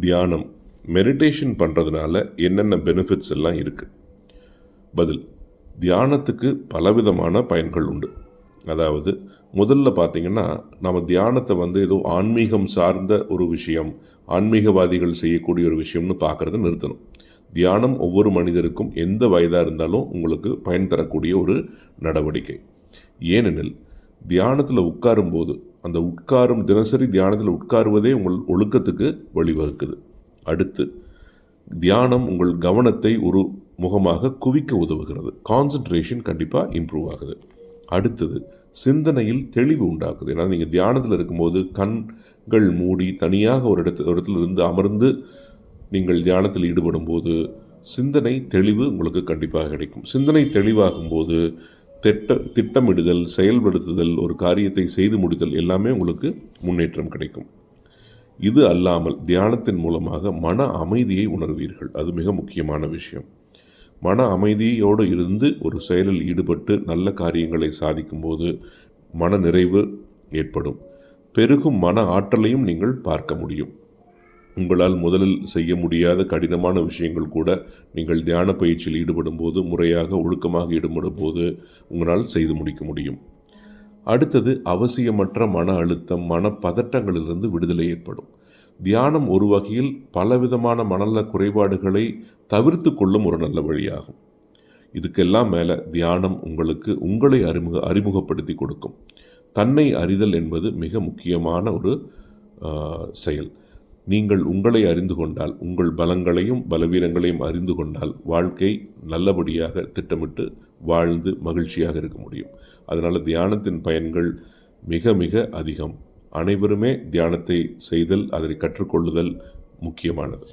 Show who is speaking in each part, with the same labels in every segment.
Speaker 1: தியானம் மெடிடேஷன் பண்ணுறதுனால என்னென்ன பெனிஃபிட்ஸ் எல்லாம் இருக்குது பதில் தியானத்துக்கு பலவிதமான பயன்கள் உண்டு. அதாவது முதல்ல பார்த்திங்கன்னா நம்ம தியானத்தை வந்து ஏதோ ஆன்மீகம் சார்ந்த ஒரு விஷயம் ஆன்மீகவாதிகள் செய்யக்கூடிய ஒரு விஷயம்னு பார்க்குறத நிறுத்தணும். தியானம் ஒவ்வொரு மனிதருக்கும் எந்த வயதாக இருந்தாலும் உங்களுக்கு பயன் தரக்கூடிய ஒரு நடவடிக்கை. ஏனெனில் தியானத்தில் உட்காரும்போது அந்த உட்காரும் தினசரி தியானத்தில் உட்காருவதே உங்கள் ஒழுக்கத்துக்கு வழிவகுக்குது. அடுத்து தியானம் உங்கள் கவனத்தை ஒரு முகமாக குவிக்க உதவுகிறது. கான்சன்ட்ரேஷன் கண்டிப்பாக இம்ப்ரூவ் ஆகுது. அடுத்தது சிந்தனையில் தெளிவு உண்டாக்குது. ஏன்னா நீங்கள் தியானத்தில் இருக்கும்போது கண்கள் மூடி தனியாக ஒரு இடத்து ஒரு இடத்துல இருந்து அமர்ந்து நீங்கள் தியானத்தில் ஈடுபடும் போது சிந்தனை தெளிவு உங்களுக்கு கண்டிப்பாக கிடைக்கும். சிந்தனை தெளிவாகும் போது திட்ட திட்டமிடுதல் செயல்படுத்துதல் ஒரு காரியத்தை செய்து முடித்தல் எல்லாமே உங்களுக்கு முன்னேற்றம் கிடைக்கும். இது அல்லாமல் தியானத்தின் மூலமாக மன அமைதியை உணர்வீர்கள். அது மிக முக்கியமான விஷயம். மன அமைதியோடு இருந்து ஒரு செயலில் ஈடுபட்டு நல்ல காரியங்களை சாதிக்கும்போது மன நிறைவு ஏற்படும். பெருகும் மன ஆற்றலையும் நீங்கள் பார்க்க முடியும். உங்களால் முதலில் செய்ய முடியாத கடினமான விஷயங்கள் கூட நீங்கள் தியான பயிற்சியில் ஈடுபடும் போது முறையாக ஒழுக்கமாக ஈடுபடும் போது உங்களால் செய்து முடிக்க முடியும். அடுத்தது அவசியமற்ற மன அழுத்தம் மன பதட்டங்களிலிருந்து விடுதலை ஏற்படும். தியானம் ஒரு வகையில் பலவிதமான மனநல குறைபாடுகளை தவிர்த்து கொள்ளும் ஒரு நல்ல வழியாகும். இதுக்கெல்லாம் மேலே தியானம் உங்களுக்கு உங்களை அறிமுக அறிமுகப்படுத்தி கொடுக்கும். தன்னை அறிதல் என்பது மிக முக்கியமான ஒரு செயல். நீங்கள் உங்களை அறிந்து கொண்டால் உங்கள் பலங்களையும் பலவீனங்களையும் அறிந்து கொண்டால் வாழ்க்கை நல்லபடியாக திட்டமிட்டு வாழ்ந்து மகிழ்ச்சியாக இருக்க முடியும். அதனால் தியானத்தின் பயன்கள் மிக மிக அதிகம். அனைவருமே தியானத்தை செய்தல் அதனை கற்றுக்கொள்ளுதல் முக்கியமானது.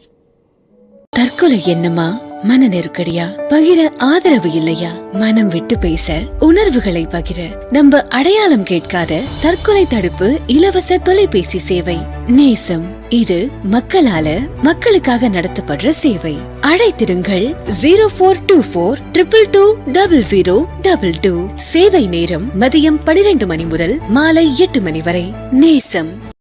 Speaker 2: தற்கொலை என்னமா மன நெருக்கடியா? பகிர ஆதரவு இல்லையா? மனம் விட்டு பேச உணர்வுகளை பகிர. நம்ம அடையாளம் கேட்காத தற்கொலை தடுப்பு இலவச தொலைபேசி சேவை. நேசம் இது மக்களால மக்களுக்காக நடத்தப்படுற சேவை. அழைத்திடுங்கள் zero four two four triple two double zero double two. சேவை நேரம் மதியம் பனிரெண்டு மணி முதல் மாலை எட்டு மணி வரை. நேசம்.